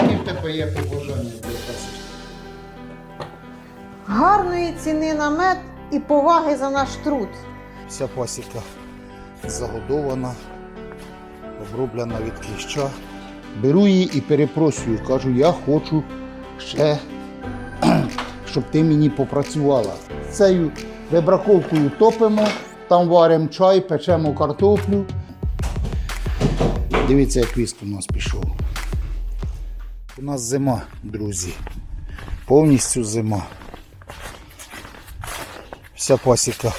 Які в тебе є побажання для пасічки? Гарної ціни на мед і поваги за наш труд. Вся пасіка загодована, оброблена від кліща. Беру її і перепросую. Кажу, я хочу ще, щоб ти мені попрацювала. Цією вибраковкою топимо, там варимо чай, печемо картоплю. Дивіться, як віск у нас пішов. У нас зима, друзі. Повністю зима. Вся пасіка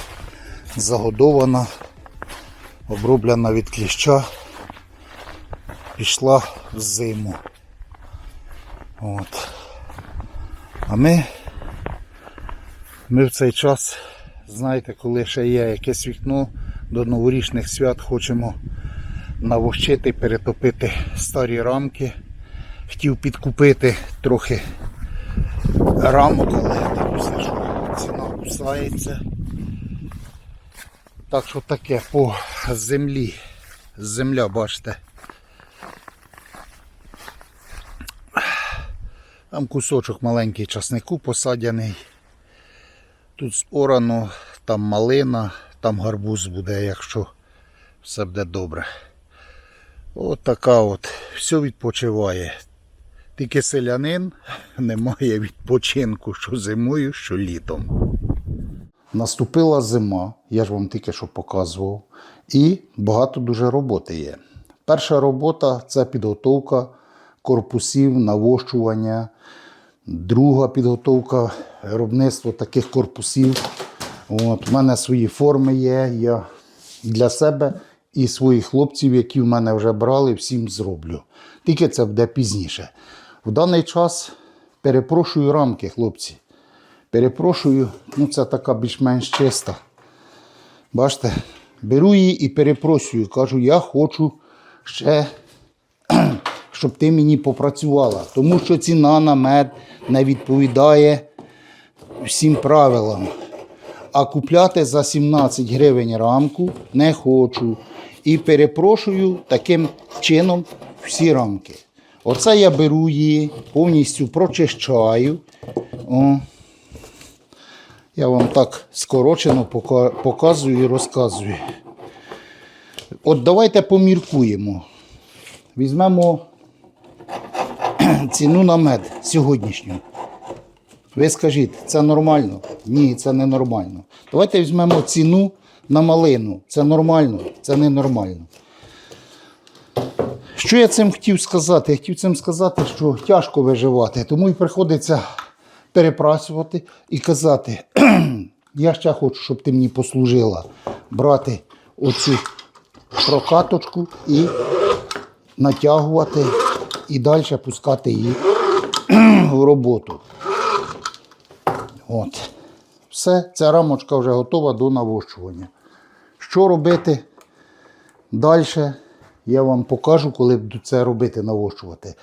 загодована, оброблена від кліща, пішла в зиму. От. А ми, ми в цей час, знаєте, коли ще є якесь вікно до новорічних свят, хочемо навощити, перетопити старі рамки. Хотів підкупити трохи рамок, але дивлюся, що ціна кусається. Так що таке по землі. Земля, бачите. Там кусочок маленький часнику посадяний. Тут орано, там малина, там гарбуз буде, якщо все буде добре. От така от. Все відпочиває. Тільки селянин не має відпочинку що зимою, що літом. Наступила зима, я ж вам тільки що показував, і багато дуже роботи є. Перша робота це підготовка корпусів, навощування. Друга підготовка виробництво таких корпусів. От, у мене свої форми є. Я для себе і своїх хлопців, які в мене вже брали, всім зроблю. Тільки це буде пізніше. В даний час перепрошую рамки, хлопці. Перепрошую, ну це така більш-менш чиста. Бачите, беру її і перепросую. Кажу, я хочу ще, щоб ти мені попрацювала. Тому що ціна на мед не відповідає всім правилам. А купляти за 17 гривень рамку не хочу. І перепрошую таким чином всі рамки. Оце я беру її, повністю прочищаю. О. Я вам так скорочено показую і розказую. От давайте поміркуємо. Візьмемо ціну на мед сьогоднішню. Ви скажіть, це нормально? Ні, це не нормально. Давайте візьмемо ціну на малину. Це нормально, це не нормально. Що я цим хотів сказати? Я хотів цим сказати, що тяжко виживати, тому і приходиться перепрацювати і казати, я ще хочу, щоб ти мені послужила брати оцю прокаточку і натягувати і далі пускати її в роботу. От. Все, ця рамочка вже готова до навощування. Що робити далі, я вам покажу, коли буду це робити, навощувати.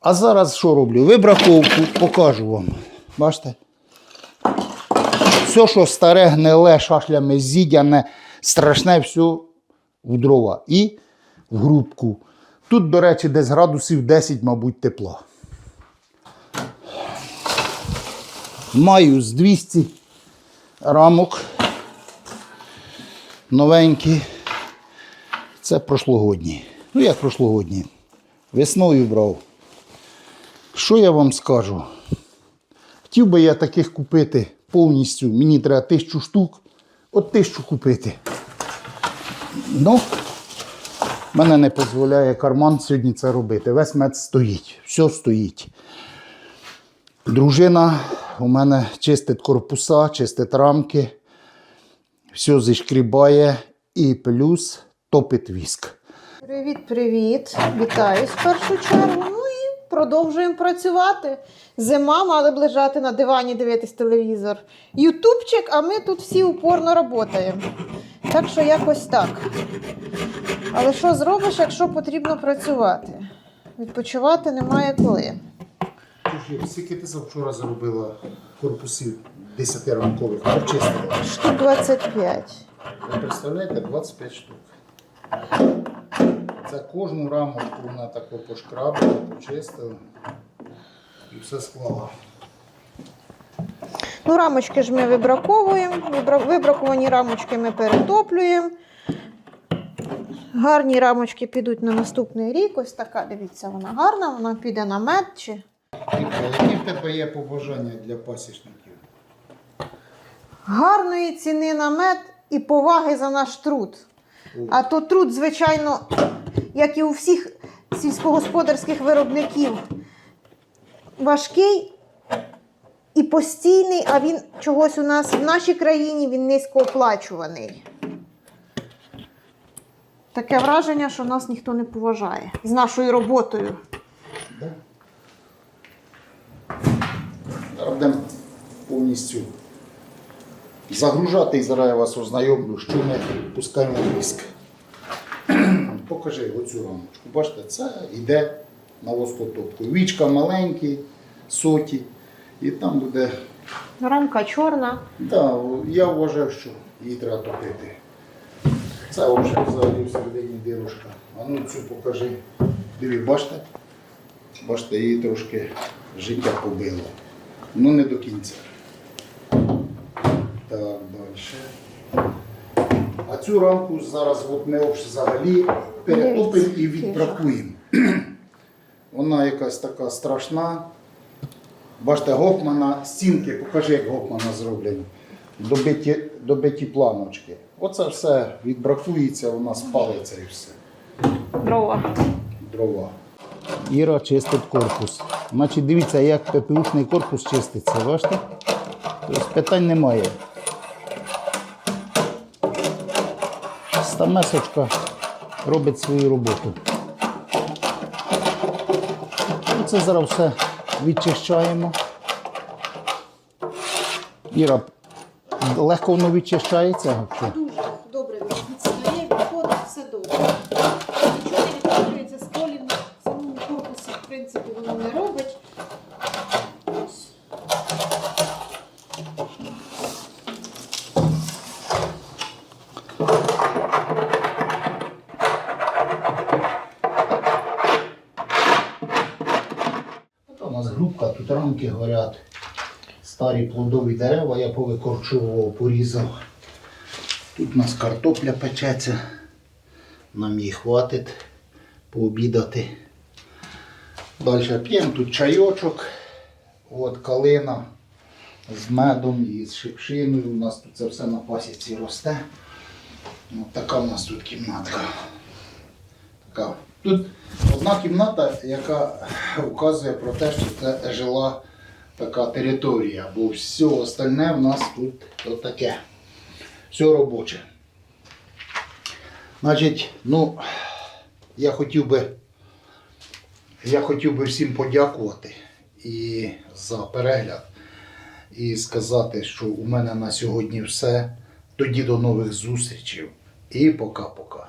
А зараз що роблю? Вибраковку покажу вам. Бачите? Все, що старе, гниле, шашлями зідяне, страшне, все в дрова і в грубку. Тут, до речі, десь градусів 10, мабуть, тепла. Маю з 200 рамок новенькі. Це прошлогодні. Ну, як прошлогодні. Весною брав. Що я вам скажу? Хотів би я таких купити повністю. Мені треба тисячу штук. От тисячу купити. Ну, мене не дозволяє карман сьогодні це робити. Весь мед стоїть. Все стоїть. Дружина у мене чистить корпуса, чистить рамки, все зішкрібає і плюс топить віск. Привіт, привіт! Вітаю в першу чергу. Ну і продовжуємо працювати. Зима мали б лежати на дивані, дивитись телевізор. Ютубчик, а ми тут всі упорно працюємо. Так що якось так. Але що зробиш, якщо потрібно працювати? Відпочивати немає коли. Скільки ти вчора заробила корпусів 10 рамкових, почистила? Штук 25. Ви представляєте, 25 штук. Це кожну рамочку вона тако пошкрабила, почистила і все склала. Ну, рамочки ж ми вибраковуємо. Вибраковані рамочки ми перетоплюємо. Гарні рамочки підуть на наступний рік. Ось така, дивіться, вона гарна, вона піде на мед. Чи... Які в тебе є побажання для пасічників? Гарної ціни на мед і поваги за наш труд. А то труд, звичайно, як і у всіх сільськогосподарських виробників, важкий і постійний, а він чогось у нас в нашій країні він низькооплачуваний. Таке враження, що нас ніхто не поважає з нашою роботою. Да? Повністю загружати і зараз я вас ознайомлю, що ми пускаємо в віск. Покажи оцю рамочку. Бачите, це йде на воскотопку. Вічка маленькі, соті, і там буде. Рамка чорна. Да, я вважав, що її треба топити. Це взагалі взагалі всередині дирушка. А ну цю покажи. Диві, бачите? Бачите, її трошки життя побило. Ну не до кінця. Так, далі. А цю рамку зараз от ми взагалі перетопимо і відбракуємо. Вона якась така страшна. Бачите, Гофмана, стінки, покажи, як Гофмана зроблені. Добиті, добиті планочки. Оце все відбракується, вона спалиться і все. Дрова. Дрова. Іра чистить корпус. Значить, дивіться, як ППУшний корпус чиститься, бачите? Тобто питань немає. Стамесочка робить свою роботу. Ну, Це зараз все відчищаємо. Іра, легко воно відчищається. Дуже добре відстає, відходить, все добре. Нічого не відтворюється з колів в самому корпусі, в принципі, воно не робить. Ось. Це у нас тут рамки горять. Старі плодові дерева я повикорчував, порізав. Тут у нас картопля печеться. Нам її хватить пообідати. Далі п'ємо тут чайочок. От калина з медом і з шипшиною. У нас тут це все на пасіці росте. От така у нас тут кімнатка. Така. Тут одна кімната, яка вказує про те, що це жила така територія, бо все остальне в нас тут таке. Все робоче. Значить, ну, я хотів би, я хотів би всім подякувати і за перегляд. І сказати, що у мене на сьогодні все. Тоді до нових зустрічей. І пока-пока.